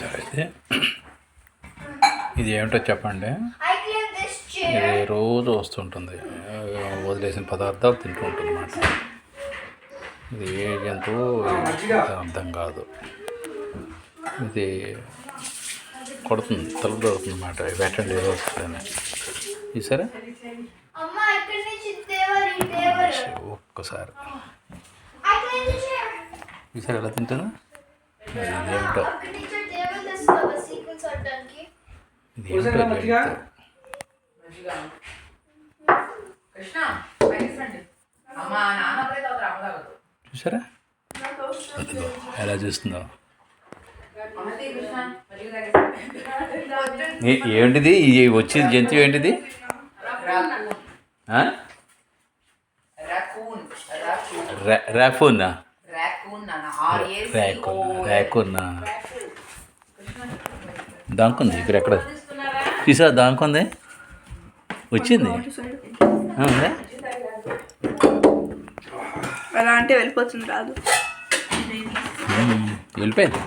సరే అయితే ఇది ఏమిటో చెప్పండి. ఇది రోజు వస్తుంటుంది. వదిలేసిన పదార్థాలు తింటూ ఉంటుంది అన్నమాట ఇది ఏ జంతువు అర్థం కాదు. ఇది కొడుతుంది తలుపు దొరుకుతుంది అన్నమాట పెట్టండి ఏదో వస్తుందని. చూసారా? ఒక్కసారి. చూసారా ఎలా తింటుందో ఏమిటో? చూసారా ఎలా చూస్తుందో. ఏ- ఏంటిది ఇది వచ్చేది జంతువు ఏంటిది రాఫోనా రాకూన్ నాన్న ఆర్ఏసి ర్యాకున్నా ర్యాకున్నా దాంకుంది ఇక్కడ ఎక్కడ చూసా దాంకుంది వచ్చింది? ఉందా? అలా అంటే వెళ్ళిపోతుంది రాదు. వెళ్ళిపోయింది.